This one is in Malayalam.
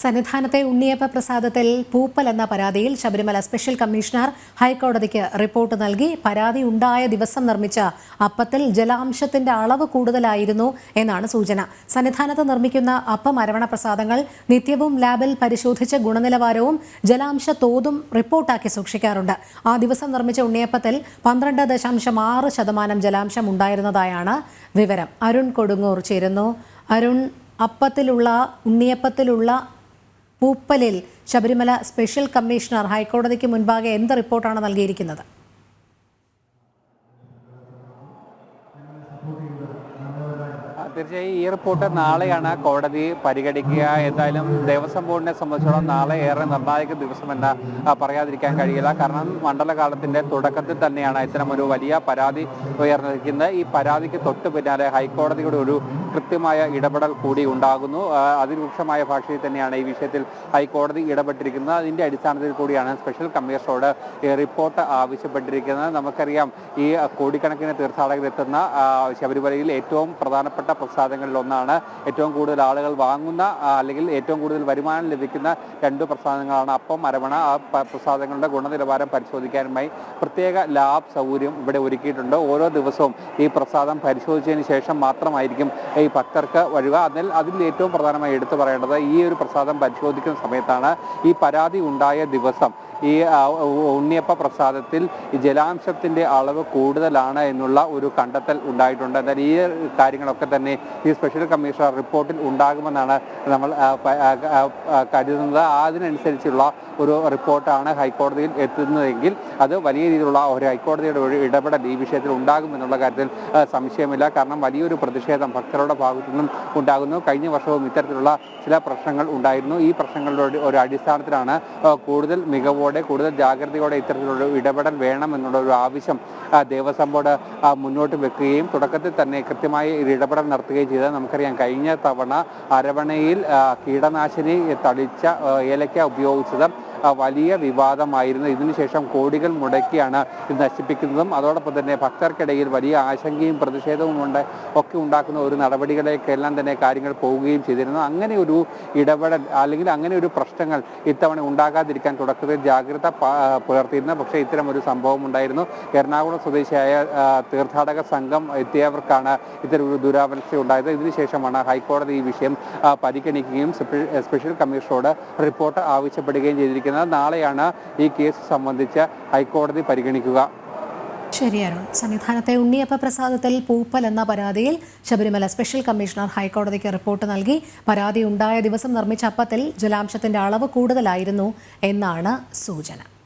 സന്നിധാനത്തെ ഉണ്ണിയപ്പ പ്രസാദത്തിൽ പൂപ്പൽ എന്ന പരാതിയിൽ ശബരിമല സ്പെഷ്യൽ കമ്മീഷണർ ഹൈക്കോടതിക്ക് റിപ്പോർട്ട് നൽകി പരാതി ഉണ്ടായ ദിവസം നിർമ്മിച്ച അപ്പത്തിൽ ജലാംശത്തിന്റെ അളവ് കൂടുതലായിരുന്നു എന്നാണ് സൂചന. സന്നിധാനത്ത് നിർമ്മിക്കുന്ന അപ്പം അരവണ പ്രസാദങ്ങൾ നിത്യവും ലാബിൽ പരിശോധിച്ച് ഗുണനിലവാരവും ജലാംശ തോതും റിപ്പോർട്ടാക്കി സൂക്ഷിക്കാറുണ്ട്. ആ ദിവസം നിർമ്മിച്ച ഉണ്ണിയപ്പത്തിൽ പന്ത്രണ്ട് ദശാംശം ആറ് ശതമാനം ജലാംശം ഉണ്ടായിരുന്നതായാണ് വിവരം. അരുൺ കൊടുങ്ങൂർ ചേരുന്നു. അരുൺ അപ്പത്തിലുള്ള ഉണ്ണിയപ്പത്തിലുള്ള പൂപ്പലിൽ ശബരിമല സ്പെഷ്യൽ കമ്മീഷണർ ഹൈക്കോടതിക്ക് മുൻപാകെ എന്ത് റിപ്പോർട്ടാണ് നൽകിയിരിക്കുന്നത്? തീർച്ചയായും ഈ റിപ്പോർട്ട് നാളെയാണ് കോടതി പരിഗണിക്കുക. എന്തായാലും ദേവസ്വം ബോർഡിനെ സംബന്ധിച്ചോളം നാളെ ഏറെ നിർണായക ദിവസമെന്ന് പറയാതിരിക്കാൻ കഴിയില്ല. കാരണം മണ്ഡലകാലത്തിന്റെ തുടക്കത്തിൽ തന്നെയാണ് ഇത്തരം ഒരു വലിയ പരാതി ഉയർന്നിരിക്കുന്നത്. ഈ പരാതിക്ക് തൊട്ട് പിന്നാലെ ഹൈക്കോടതിയുടെ ഒരു കൃത്യമായ ഇടപെടൽ കൂടി ഉണ്ടാകുന്നു. അതിരൂക്ഷമായ ഭാഷയിൽ തന്നെയാണ് ഈ വിഷയത്തിൽ ഹൈക്കോടതി ഇടപെട്ടിരിക്കുന്നത്. അതിന്റെ അടിസ്ഥാനത്തിൽ കൂടിയാണ് സ്പെഷ്യൽ കമ്മീഷണറോട് റിപ്പോർട്ട് ആവശ്യപ്പെട്ടിരിക്കുന്നത്. നമുക്കറിയാം ഈ കോടിക്കണക്കിന് തീർത്ഥാടകരെത്തുന്ന ശബരിമലയിൽ ഏറ്റവും പ്രധാനപ്പെട്ട പ്രസാദങ്ങളിൽ ഒന്നാണ് ഏറ്റവും കൂടുതൽ ആളുകൾ വാങ്ങുന്ന അല്ലെങ്കിൽ ഏറ്റവും കൂടുതൽ വരുമാനം ലഭിക്കുന്ന രണ്ട് പ്രസാദങ്ങളാണ് അപ്പം അരവണ. ആ പ്രസാദങ്ങളുടെ ഗുണനിലവാരം പരിശോധിക്കാനുമായി പ്രത്യേക ലാബ് സൗകര്യം ഇവിടെ ഒരുക്കിയിട്ടുണ്ട്. ഓരോ ദിവസവും ഈ പ്രസാദം പരിശോധിച്ചതിന് ശേഷം മാത്രമായിരിക്കും ഈ ഭക്തർക്ക് വരിക. അതിൽ അതിൽ ഏറ്റവും പ്രധാനമായി എടുത്തു പറയേണ്ടത് ഈ ഒരു പ്രസാദം പരിശോധിക്കുന്ന സമയത്താണ് ഈ പരാതി ഉണ്ടായ ദിവസം. ഈ ഉണ്ണിയപ്പ പ്രസാദത്തിൽ ഈ ജലാംശത്തിന്റെ അളവ് കൂടുതലാണ് എന്നുള്ള ഒരു കണ്ടെത്തൽ ഉണ്ടായിട്ടുണ്ട്. എന്നാൽ ഈ കാര്യങ്ങളൊക്കെ തന്നെ ഈ സ്പെഷ്യൽ കമ്മീഷണർ റിപ്പോർട്ടിൽ ഉണ്ടാകുമെന്നാണ് നമ്മൾ കരുതുന്നത്. അതിനനുസരിച്ചുള്ള ഒരു റിപ്പോർട്ടാണ് ഹൈക്കോടതിയിൽ എത്തുന്നതെങ്കിൽ അത് വലിയ രീതിയിലുള്ള ഒരു ഹൈക്കോടതിയുടെ ഒരു ഇടപെടൽ ഈ വിഷയത്തിൽ ഉണ്ടാകുമെന്നുള്ള കാര്യത്തിൽ സംശയമില്ല. കാരണം വലിയൊരു പ്രതിഷേധം ഭക്തരുടെ ഭാഗത്തു നിന്നും ഉണ്ടാകുന്നു. കഴിഞ്ഞ വർഷവും ഇത്തരത്തിലുള്ള ചില പ്രശ്നങ്ങൾ ഉണ്ടായിരുന്നു. ഈ പ്രശ്നങ്ങളുടെ ഒരു- അടിസ്ഥാനത്തിലാണ് കൂടുതൽ മികവോടെ കൂടുതൽ ജാഗ്രതയോടെ ഇത്തരത്തിലുള്ള ഇടപെടൽ വേണം എന്നുള്ള ഒരു ആവശ്യം ദേവസ്വം ബോർഡ് മുന്നോട്ട് വെക്കുകയും തുടക്കത്തിൽ തന്നെ കൃത്യമായി ഒരു ഇടപെടൽ നടത്തുകയും ചെയ്തത് നമുക്കറിയാം. കഴിഞ്ഞ തവണ അരവണയിൽ കീടനാശിനി തളിച്ച ഏലക്ക ഉപയോഗിച്ചത് വലിയ വിവാദമായിരുന്നു. ഇതിനുശേഷം കോടികൾ മുടക്കിയാണ് ഇത് നശിപ്പിക്കുന്നതും. അതോടൊപ്പം തന്നെ ഭക്തർക്കിടയിൽ വലിയ ആശങ്കയും പ്രതിഷേധവും ഉണ്ട് ഒക്കെ ഉണ്ടാക്കുന്ന ഒരു നടപടികളിലേക്കെല്ലാം തന്നെ കാര്യങ്ങൾ പോവുകയും ചെയ്തിരുന്നു. അങ്ങനെ ഒരു ഇടപെടൽ അല്ലെങ്കിൽ അങ്ങനെ ഒരു പ്രശ്നങ്ങൾ ഇത്തവണ ഉണ്ടാകാതിരിക്കാൻ തുടക്കത്തിൽ ജാഗ്രത പുലർത്തിയിരുന്നു. പക്ഷേ ഇത്തരം ഒരു സംഭവം ഉണ്ടായിരുന്നു. എറണാകുളം സ്വദേശിയായ തീർത്ഥാടക സംഘം എത്തിയവർക്കാണ് ഇത്തരം ഒരു ദുരാവസ്ഥ ഉണ്ടായത്. ഇതിനുശേഷമാണ് ഹൈക്കോടതി ഈ വിഷയം പരിഗണിക്കുകയും സ്പെഷ്യൽ കമ്മീഷനോട് റിപ്പോർട്ട് ആവശ്യപ്പെടുകയും ചെയ്തിരിക്കുന്നത്. നാളെയാണ് ഈ കേസ് സംബന്ധിച്ച് ഹൈക്കോടതി പരിഗണിക്കുക. ശരിയാണ് സന്നിധാനത്തെ ഉണ്ണിയപ്പ പ്രസാദത്തിൽ പൂപ്പൽ എന്ന പരാതിയിൽ ശബരിമല സ്പെഷ്യൽ കമ്മീഷണർ ഹൈക്കോടതിക്ക് റിപ്പോർട്ട് നൽകി. പരാതി ഉണ്ടായ ദിവസം നിർമ്മിച്ച അപ്പത്തിൽ ജലാംശത്തിന്റെ അളവ് കൂടുതലായിരുന്നു എന്നാണ് സൂചന.